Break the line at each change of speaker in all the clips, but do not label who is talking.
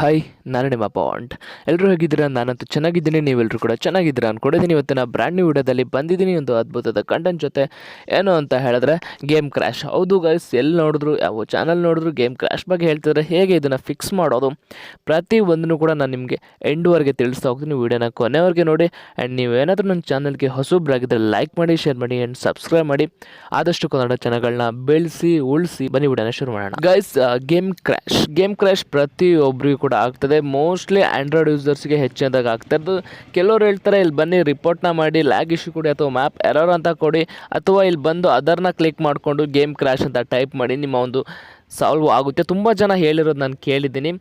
Hi ನಾನು ನಿಮ್ಮ font ಎಲ್ಲರೂ ಹೇಗಿದ್ದೀರಾ? ನಾನಂತೂ ಚೆನ್ನಾಗಿದ್ದೀನಿ. ನೀವೆಲ್ಲರೂ ಕೂಡ ಚೆನ್ನಾಗಿದ್ದೀರಾ ಅಂದ್ಕೊಂಡಿದ್ದೀನಿ ಇವತ್ತಿನ ಬ್ರ್ಯಾಂಡ್ ನ್ಯೂ ವಿಡಿಯೋದಲ್ಲಿ ಬಂದಿದ್ದೀನಿ. ಒಂದು ಅದ್ಭುತದ ಕಂಟೆಂಟ್ ಜೊತೆ. ಏನು ಅಂತ ಹೇಳಿದ್ರೆ ಗೇಮ್ ಕ್ರ್ಯಾಶ್ ಹೌದು ಗೈಸ್ ಎಲ್ಲಿ ನೋಡಿದ್ರು, ಯಾವ ಚಾನಲ್ ನೋಡಿದ್ರು ಗೇಮ್ ಕ್ರ್ಯಾಶ್ ಬಗ್ಗೆ ಹೇಳ್ತಿದ್ರೆ. ಹೇಗೆ ಇದನ್ನು ಫಿಕ್ಸ್ ಮಾಡೋದು? ಪ್ರತಿ ಒಂದನ್ನು ಕೂಡ ನಾನು ನಿಮಗೆ ಎಂಡ್ವರೆಗೆ ತಿಳಿಸ್ತಾ ಹೋಗ್ತೀನಿ. ವೀಡಿಯೋನ ಕೊನೆವರೆಗೆ ನೋಡಿ. ಆ್ಯಂಡ್ ನೀವೇನಾದರೂ ನನ್ನ ಚಾನಲ್ಗೆ ಹೊಸಬ್ರಾಗಿದ್ದರೆ ಲೈಕ್ ಮಾಡಿ ಶೇರ್ ಮಾಡಿ ಆ್ಯಂಡ್ ಸಬ್ಸ್ಕ್ರೈಬ್ ಮಾಡಿ. ಆದಷ್ಟು ಕನ್ನಡ ಚಾನಲ್ಗಳನ್ನ ಬೆಳೆಸಿ, ಉಳಿಸಿ, ಬನ್ನಿ, ವಿಡಿಯೋನ ಶುರು ಮಾಡೋಣ. Guys game crash game crash ಪ್ರತಿಯೊಬ್ಬರಿಗೂ ಕೂಡ ಆಗ್ತದೆ. ಮೋಸ್ಟ್ಲಿ ಆ್ಯಂಡ್ರಾಯ್ಡ್ ಯೂಸರ್ಸ್ಗೆ ಹೆಚ್ಚಿನದಾಗಿ ಆಗ್ತಾ ಇರೋದು. ಕೆಲವರು ಹೇಳ್ತಾರೆ, ಇಲ್ಲಿ ಬನ್ನಿ ರಿಪೋರ್ಟ್ನ ಮಾಡಿ ಲ್ಯಾಗ್ ಇಶ್ಯೂ ಕೊಡಿ ಅಥವಾ ಮ್ಯಾಪ್ ಎರರ್ ಅಂತ ಕೊಡಿ, ಅಥವಾ ಇಲ್ಲಿ ಬಂದು ಅದರ್ನ ಕ್ಲಿಕ್ ಮಾಡಿಕೊಂಡು ಗೇಮ್ ಕ್ರ್ಯಾಶ್ ಅಂತ ಟೈಪ್ ಮಾಡಿ ನಿಮ್ಮ ಒಂದು ಸಾಲ್ವ್ ಆಗುತ್ತೆ. ತುಂಬ ಜನ ಹೇಳಿರೋದು ನಾನು ಕೇಳಿದ್ದೀನಿ.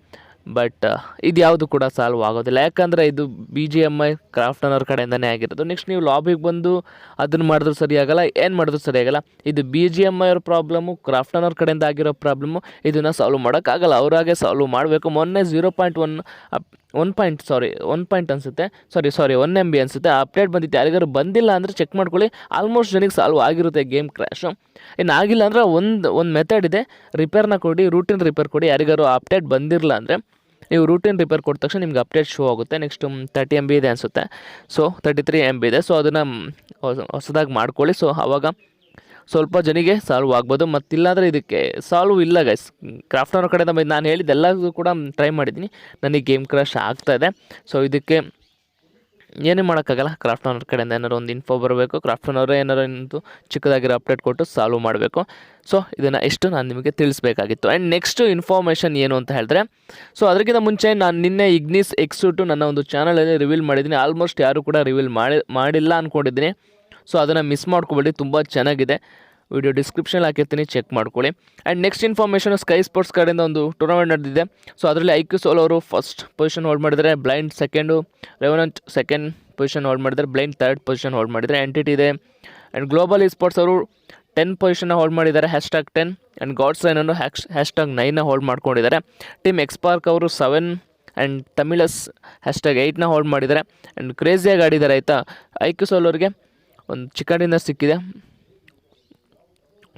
ಬಟ್ ಇದು ಯಾವುದು ಕೂಡ ಸಾಲ್ವ್ ಆಗೋದಿಲ್ಲ. ಯಾಕಂದರೆ ಇದು B G M I craft ಅನ್ನೋರ ಕಡೆಯಿಂದನೇ ಆಗಿರೋದು. ನೆಕ್ಸ್ಟ್ ನೀವು ಲಾಬಿಗೆ ಬಂದು ಅದನ್ನು ಮಾಡಿದ್ರು ಸರಿಯಾಗಲ್ಲ ಏನು ಮಾಡಿದ್ರು ಸರಿಯಾಗಲ್ಲ ಇದು ಬಿ ಜಿ ಎಂ ಐ ಅವ್ರ ಪ್ರಾಬ್ಲಮ್ಮು ಕ್ರಾಫ್ಟ್ ಅನ್ನೋರ ಕಡೆಯಿಂದ ಆಗಿರೋ ಪ್ರಾಬ್ಲಮ್ಮು ಇದನ್ನು ಸಾಲ್ವ್ ಮಾಡೋಕ್ಕಾಗಲ್ಲ. ಅವರಾಗೆ ಸಾಲ್ವ್ ಮಾಡಬೇಕು. ಮೊನ್ನೆ zero point one one point sorry one point ಅನಿಸುತ್ತೆ. Sorry sorry one M B ಅನಿಸುತ್ತೆ. ಅಪ್ಡೇಟ್ ಬಂದಿತ್ತು. ಯಾರಿಗಾರು ಬಂದಿಲ್ಲ ಅಂದರೆ ಚೆಕ್ ಮಾಡ್ಕೊಳ್ಳಿ. ಆಲ್ಮೋಸ್ಟ್ ಜನಕ್ಕೆ ಸಾಲ್ವ್ ಆಗಿರುತ್ತೆ ಗೇಮ್ ಕ್ರ್ಯಾಶು ಇನ್ನು ಆಗಿಲ್ಲ ಅಂದರೆ ಒಂದು ಒಂದು ಮೆಥಡ್ ಇದೆ. ರಿಪೇರ್ನ ಕೊಡಿ ರೂಟಿನ್ ರಿಪೇರ್ ಕೊಡಿ. ಯಾರಿಗಾರು ಅಪ್ಡೇಟ್ ಬಂದಿರಲ್ಲ ಅಂದರೆ. ನೀವು ರೂಟೀನ್ ರಿಪೇರ್ ಕೊಟ್ಟ ತಕ್ಷಣ ನಿಮ್ಗೆ ಅಪ್ಡೇಟ್ ಶೋ ಆಗುತ್ತೆ. ನೆಕ್ಸ್ಟ್ ತರ್ಟಿ ಎಂ ಬಿ ಇದೆ ಅನಿಸುತ್ತೆ. So thirty three M B ಇದೆ. ಸೊ ಅದನ್ನು ಹೊಸದಾಗಿ ಮಾಡ್ಕೊಳ್ಳಿ. ಸೊ ಆವಾಗ ಸ್ವಲ್ಪ ಜನಿಗೆ ಸಾಲ್ವ್ ಆಗ್ಬೋದು. ಮತ್ತಿಲ್ಲಾಂದರೆ ಇದಕ್ಕೆ ಸಾಲ್ವ್ ಇಲ್ಲ ಗೈಸ್ ಕ್ರಾಫ್ಟ್ ಕಡೆ ಬಂದು ನಾನು ಹೇಳಿದ್ದೆಲ್ಲದೂ ಕೂಡ ಟ್ರೈ ಮಾಡಿದ್ದೀನಿ. ನನಗೆ ಗೇಮ್ ಕ್ರಾಶ್ ಆಗ್ತಾ ಇದೆ. ಸೊ ಇದಕ್ಕೆ ಏನೇ ಮಾಡೋಕ್ಕಾಗಲ್ಲ ಕ್ರಾಫ್ಟ್ ಓನರ್ ಕಡೆಯಿಂದ ಏನಾರು ಒಂದು ಇನ್ಫೋ ಬರಬೇಕು ಕ್ರಾಫ್ಟ್ ಓನರ್ ಏನಾರು ನಿಂತು ಚಿಕ್ಕದಾಗಿರೋ ಅಪ್ಡೇಟ್ ಕೊಟ್ಟು ಸಾಲ್ವ್ ಮಾಡಬೇಕು. ಸೊ ಇದನ್ನು ಇಷ್ಟು ನಾನು ನಿಮಗೆ ತಿಳಿಸ್ಬೇಕಾಗಿತ್ತು. ಆ್ಯಂಡ್ ನೆಕ್ಸ್ಟ್ ಇನ್ಫಾರ್ಮೇಷನ್ ಏನು ಅಂತ ಹೇಳಿದ್ರೆ ಸೊ ಅದಕ್ಕಿಂತ ಮುಂಚೆ ನಾನು ನಿನ್ನೆ ಇಗ್ನಿಸ್ ಎಕ್ಸೂಟು ನನ್ನ ಒಂದು ಚಾನಲಲ್ಲಿ ರಿವೀಲ್ ಮಾಡಿದ್ದೀನಿ. ಆಲ್ಮೋಸ್ಟ್ ಯಾರು ಕೂಡ ರಿವೀಲ್ ಮಾಡಿ, ಮಾಡಿಲ್ಲ ಅಂದ್ಕೊಂಡಿದ್ದೀನಿ ಸೊ ಅದನ್ನು ಮಿಸ್ ಮಾಡ್ಕೊಬೇಡಿ, ತುಂಬ ಚೆನ್ನಾಗಿದೆ. ವಿಡಿಯೋ ಡಿಸ್ಕ್ರಿಪ್ಷನ್ ಹಾಕಿರ್ತೀನಿ ಚೆಕ್ ಮಾಡ್ಕೊಳ್ಳಿ. And next information Sky Sports ಕಡೆಯಿಂದ ಒಂದು ಟೂರ್ನಮೆಂಟ್ ನಡೆದಿದೆ. ಸೊ ಅದರಲ್ಲಿ ಐಕ್ಯೂ ಸೋಲ್ ಅವರು ಫಸ್ಟ್ ಪೊಸಿಷನ್ ಹೋಲ್ಡ್ ಮಾಡಿದರೆ Blind second Revenant second position hold ಮಾಡಿದರೆ ಬ್ಲೈಂಡ್ ಥರ್ಡ್ ಪೊಸಿಷನ್ ಹೋಲ್ಡ್ ಮಾಡಿದರೆ ಎಂಟಿಟಿ ಇದೆ. ಆ್ಯಂಡ್ ಗ್ಲೋಬಲ್ ಈ ಸ್ಪೋರ್ಟ್ಸ್ ಅವರು ಟೆನ್ ಪೊಸಿಷನ್ನ ಹೋಲ್ಡ್ ಮಾಡಿದ್ದಾರೆ. ಹ್ಯಾಶ್ಟ್ಯಾಗ್ ಟೆನ್ ಆ್ಯಂಡ್ ಗಾಡ್ಸ್ ಲೈನನ್ನು ಹ್ಯಾಶ್ ಹ್ಯಾಶ್ಟ್ಯಾಗ್ ನೈನ್ನ ಹೋಲ್ಡ್ ಮಾಡ್ಕೊಂಡಿದ್ದಾರೆ. ಟೀಮ್ ಎಕ್ಸ್ಪಾರ್ಕ್ ಅವರು ಸೆವೆನ್ ಆ್ಯಂಡ್ ತಮಿಳಸ್ ಹ್ಯಾಶ್ಟ್ಯಾಗ್ ಏಯ್ಟ್ನ ಹೋಲ್ಡ್ ಮಾಡಿದ್ದಾರೆ. ಆ್ಯಂಡ್ ಕ್ರೇಜಿಯಾಗಿ ಆಡಿದ್ದಾರೆ, ಆಯಿತಾ? ಐಕ್ಯೂ ಸೋಲ್ ಅವರಿಗೆ ಒಂದು ಚಿಕನ್ ಸಿಕ್ಕಿದೆ.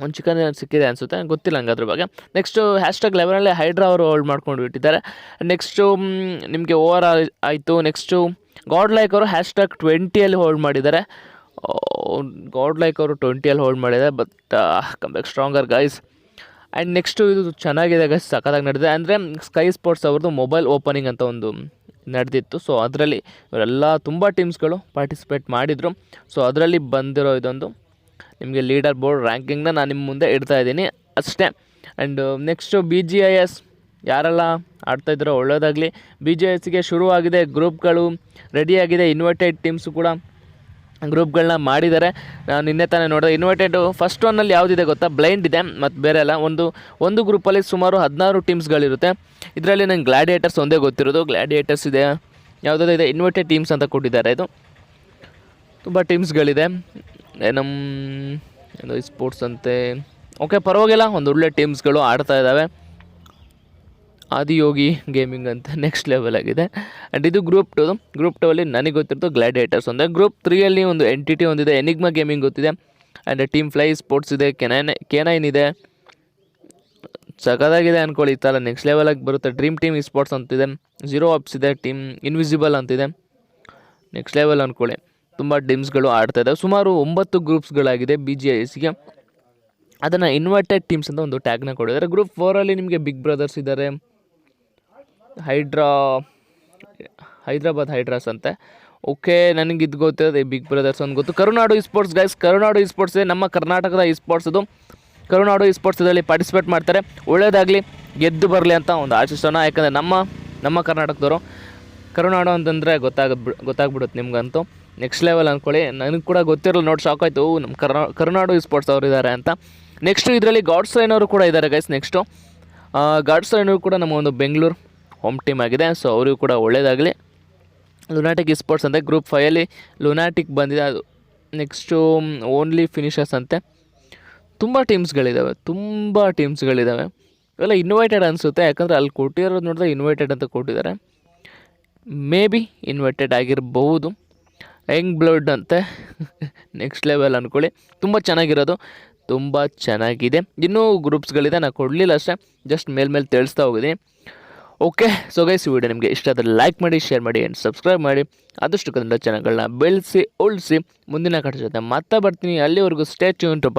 ಒಂದು ಚಿಕನ್ ಸಿಕ್ಕಿದೆ ಅನಿಸುತ್ತೆ ಗೊತ್ತಿಲ್ಲ ನಂಗೆ ಅದ್ರ ಬಗ್ಗೆ. ನೆಕ್ಸ್ಟು ಹ್ಯಾಶ್ಟ್ಯಾಗ್ ಲೆವೆನಲ್ಲಿ ಹೈಡ್ರಾ ಅವರು ಹೋಲ್ಡ್ ಮಾಡ್ಕೊಂಡು ಬಿಟ್ಟಿದ್ದಾರೆ ನೆಕ್ಸ್ಟು ನಿಮಗೆ ಓವರ್ ಆಯಿತು. ನೆಕ್ಸ್ಟು ಗಾಡ್ ಲೈಕ್ ಅವರು ಹ್ಯಾಶ್ಟ್ಯಾಗ್ ಟ್ವೆಂಟಿಯಲ್ಲಿ ಹೋಲ್ಡ್ ಮಾಡಿದ್ದಾರೆ. ಗಾಡ್ ಲೈಕ್ ಅವರು ಟ್ವೆಂಟಿಯಲ್ಲಿ ಹೋಲ್ಡ್ ಮಾಡಿದ್ದಾರೆ but come back stronger guys and next ಇದು ಚೆನ್ನಾಗಿದೆ ಗೈಸ್ ಸಖತ್ತಾಗಿ ನಡೆದಿದೆ. ಅಂದರೆ ಸ್ಕೈ ಸ್ಪೋರ್ಟ್ಸ್ ಅವ್ರದ್ದು ಮೊಬೈಲ್ ಓಪನಿಂಗ್ ಅಂತ ಒಂದು ನಡೆದಿತ್ತು. ಸೊ ಅದರಲ್ಲಿ ಇವರೆಲ್ಲ ತುಂಬ ಟೀಮ್ಸ್ಗಳು ಪಾರ್ಟಿಸಿಪೇಟ್ ಮಾಡಿದರು. ಸೊ ಅದರಲ್ಲಿ ಬಂದಿರೋ ಇದೊಂದು ನಿಮಗೆ ಲೀಡರ್ ಬೋರ್ಡ್ ರ್ಯಾಂಕಿಂಗ್ನ ನಾನು ನಿಮ್ಮ ಮುಂದೆ ಇಡ್ತಾ ಇದ್ದೀನಿ. ಅಷ್ಟೇ. And next B G I S ಯಾರೆಲ್ಲ ಆಡ್ತಾಯಿದ್ರೋ ಒಳ್ಳೆಯದಾಗಲಿ ಬಿ ಜಿ ಎಸ್ಗೆ ಶುರುವಾಗಿದೆ ಗ್ರೂಪ್ಗಳು ರೆಡಿಯಾಗಿದೆ ಇನ್ವೈಟೆಡ್ ಟೀಮ್ಸು ಕೂಡ ಗ್ರೂಪ್ಗಳನ್ನ ಮಾಡಿದ್ದಾರೆ. ನಾನು ನಿನ್ನೆ ತಾನೇ ನೋಡಿದೆ ಇನ್ವೈಟೆಡ್ ಫಸ್ಟ್ ಒನ್ನಲ್ಲಿ ಯಾವುದಿದೆ ಗೊತ್ತಾ? ಬ್ಲೈಂಡ್ ಇದೆ, ಮತ್ತು ಬೇರೆ ಎಲ್ಲ ಒಂದು ಒಂದು ಗ್ರೂಪಲ್ಲಿ ಸುಮಾರು ಹದಿನಾರು ಟೀಮ್ಸ್ಗಳಿರುತ್ತೆ ಇದರಲ್ಲಿ ನಂಗೆ ಗ್ಲಾಡಿಯೇಟರ್ಸ್ ಒಂದೇ ಗೊತ್ತಿರೋದು. ಗ್ಲಾಡಿಯೇಟರ್ಸ್ ಇದೆ, ಯಾವುದಾದ್ರು ಇದೆ ಇನ್ವೈಟೆಡ್ ಟೀಮ್ಸ್ ಅಂತ ಕೊಟ್ಟಿದ್ದಾರೆ ಇದು. ತುಂಬ ಟೀಮ್ಸ್ಗಳಿದೆ ನಮ್ಮ ಏನು ಸ್ಪೋರ್ಟ್ಸ್ ಅಂತೆ. ಓಕೆ ಪರವಾಗಿಲ್ಲ, ಒಂದು ಒಳ್ಳೆ ಟೀಮ್ಸ್ಗಳು ಆಡ್ತಾ ಇದ್ದಾವೆ ಆದಿಯೋಗಿ ಗೇಮಿಂಗ್ ಅಂತ ನೆಕ್ಸ್ಟ್ ಲೆವೆಲ್ ಆಗಿದೆ. ಆ್ಯಂಡ್ ಇದು ಗ್ರೂಪ್ ಟು ಗ್ರೂಪ್ ಟು ಅಲ್ಲಿ ನನಗೆ ಗೊತ್ತಿರೋದು ಗ್ಲಾಡಿಯೇಟರ್ಸ್ ಒಂದು. ಗ್ರೂಪ್ ತ್ರೀಯಲ್ಲಿ ಒಂದು ಎಂಟಿಟಿ ಒಂದಿದೆ ಎನಿಗ್ಮಾ ಗೇಮಿಂಗ್ ಗೊತ್ತಿದೆ. ಆ್ಯಂಡ್ ಟೀಮ್ ಫ್ಲೈ ಸ್ಪೋರ್ಟ್ಸ್ ಇದೆ ಕೆನೈನ್ ಕೆನೈನ್ ಇದೆ. ಸಖತ್ತಾಗಿದೆ ಅಂದ್ಕೊಳ್ಳಿ ಇತ್ತಲ್ಲ ನೆಕ್ಸ್ಟ್ ಲೆವೆಲಾಗಿ ಬರುತ್ತೆ. ಡ್ರೀಮ್ ಟೀಮ್ ಸ್ಪೋರ್ಟ್ಸ್ ಅಂತಿದೆ. ಝೀರೋ ಆಪ್ಸ್ ಇದೆ ಟೀಮ್ ಇನ್ವಿಸಿಬಲ್ ಅಂತಿದೆ. ನೆಕ್ಸ್ಟ್ ಲೆವೆಲ್ ಅಂದ್ಕೊಳ್ಳಿ ತುಂಬ ಟೀಮ್ಸ್ಗಳು ಆಡ್ತಾ ಇದ್ದಾವೆ ಸುಮಾರು ಒಂಬತ್ತು ಗ್ರೂಪ್ಸ್ಗಳಾಗಿದೆ ಬಿ ಜಿ ಎಸ್ಗೆ ಅದನ್ನು ಇನ್ವರ್ಟೆಡ್ ಟೀಮ್ಸ್ ಅಂತ ಒಂದು ಟ್ಯಾಗ್ನ ಕೊಡಿದ್ದಾರೆ ಗ್ರೂಪ್ ಫೋರಲ್ಲಿ ನಿಮಗೆ ಬಿಗ್ ಬ್ರದರ್ಸ್ ಇದ್ದಾರೆ ಹೈಡ್ರಾ ಹೈದ್ರಾಬಾದ್ ಹೈಡ್ರಾಸ್ ಅಂತೆ. ಓಕೆ ನನಗೆ ಇದು ಗೊತ್ತಿರೋದು ಬಿಗ್ ಬ್ರದರ್ಸ್ ಅಂತ ಗೊತ್ತು. Karunadu esports sports guys Karunadu sports ನಮ್ಮ ಕರ್ನಾಟಕದ ಸ್ಪೋರ್ಟ್ಸ್ ಇದು ಕರುನಾಡು ಇ ಇದರಲ್ಲಿ ಪಾರ್ಟಿಸಿಪೇಟ್ ಮಾಡ್ತಾರೆ. ಒಳ್ಳೆಯದಾಗಲಿ ಗೆದ್ದು ಬರಲಿ ಅಂತ ಒಂದು ಆಶಿಸೋಣ. ಯಾಕಂದರೆ ನಮ್ಮ ನಮ್ಮ ಕರ್ನಾಟಕದವರು. ಕರುನಾಡು ಅಂತಂದರೆ ಗೊತ್ತಾಗ ಗೊತ್ತಾಗ್ಬಿಡುತ್ತೆ ನಿಮ್ಗಂತೂ. ನೆಕ್ಸ್ಟ್ ಲೆವೆಲ್ ಅಂದ್ಕೊಳ್ಳಿ ನನಗೆ ಕೂಡ ಗೊತ್ತಿರಲ್ಲ, ನೋಡಿ ಶಾಕ್ ಆಯಿತು. ನಮ್ಮ ಕರ್ನಾ, ಕರುನಾಡು ಸ್ಪೋರ್ಟ್ಸ್ ಅವರು ಇದ್ದಾರೆ ಅಂತ. ನೆಕ್ಸ್ಟು ಇದರಲ್ಲಿ ಗಾಡ್ಸ್ ಲೈನವರು ಕೂಡ ಇದ್ದಾರೆ ಗೈಸ್ ನೆಕ್ಸ್ಟು ಗಾಡ್ಸ್ ರೈನವರು ಕೂಡ ನಮ್ಮ ಒಂದು ಬೆಂಗಳೂರು ಹೋಮ್ ಟೀಮ್ ಆಗಿದೆ. ಸೊ ಅವರಿಗೂ ಕೂಡ ಒಳ್ಳೆಯದಾಗಲಿ ಲುನಾಟಿಕ್ ಸ್ಪೋರ್ಟ್ಸ್ ಅಂತೆ ಗ್ರೂಪ್ ಫೈಯಲ್ಲಿ ಲುನಾಟಿಕ್ ಬಂದಿದೆ. ಅದು ನೆಕ್ಸ್ಟು ಓನ್ಲಿ ಫಿನಿಷರ್ಸ್ ಅಂತೆ. ತುಂಬ ಟೀಮ್ಸ್ಗಳಿದ್ದಾವೆ ತುಂಬ ಟೀಮ್ಸ್ಗಳಿದ್ದಾವೆ ಇವೆಲ್ಲ ಇನ್ವೈಟೆಡ್ ಅನಿಸುತ್ತೆ. ಯಾಕಂದರೆ ಅಲ್ಲಿ ಕೊಟ್ಟಿರೋದು ನೋಡಿದ್ರೆ ಇನ್ವೈಟೆಡ್ ಅಂತ ಕೊಟ್ಟಿದ್ದಾರೆ. ಮೇ ಬಿ ಇನ್ವೈಟೆಡ್ ಆಗಿರಬಹುದು. ಹೆಂಗ್ ಬ್ಲಡ್ ಅಂತೆ? ನೆಕ್ಸ್ಟ್ ಲೆವೆಲ್ ಅಂದ್ಕೊಳ್ಳಿ ತುಂಬ ಚೆನ್ನಾಗಿರೋದು. ತುಂಬ ಚೆನ್ನಾಗಿದೆ. ಇನ್ನೂ ಗ್ರೂಪ್ಸ್ಗಳಿದೆ ನಾನು ಕೊಡಲಿಲ್ಲ ಅಷ್ಟೇ. ಜಸ್ಟ್ ಮೇಲ್ಮೇಲೆ ತಿಳಿಸ್ತಾ ಹೋಗಿದ್ದೀನಿ. ಓಕೆ ಸೊ ಗೈಸ್ ವಿಡಿಯೋ ನಿಮಗೆ ಇಷ್ಟ ಆದರೆ ಲೈಕ್ ಮಾಡಿ ಶೇರ್ ಮಾಡಿ ಆ್ಯಂಡ್ ಸಬ್ಸ್ಕ್ರೈಬ್ ಮಾಡಿ. ಆದಷ್ಟು ಕನ್ನಡ ಚಾನಲ್ಗಳನ್ನ ಬೆಳೆಸಿ, ಉಳಿಸಿ, ಮುಂದಿನ ಕಡೆ ಜೊತೆ ಮತ್ತೆ ಬರ್ತೀನಿ. ಅಲ್ಲಿವರೆಗೂ ಸ್ಟೇ ಟ್ಯೂನ್ ಟು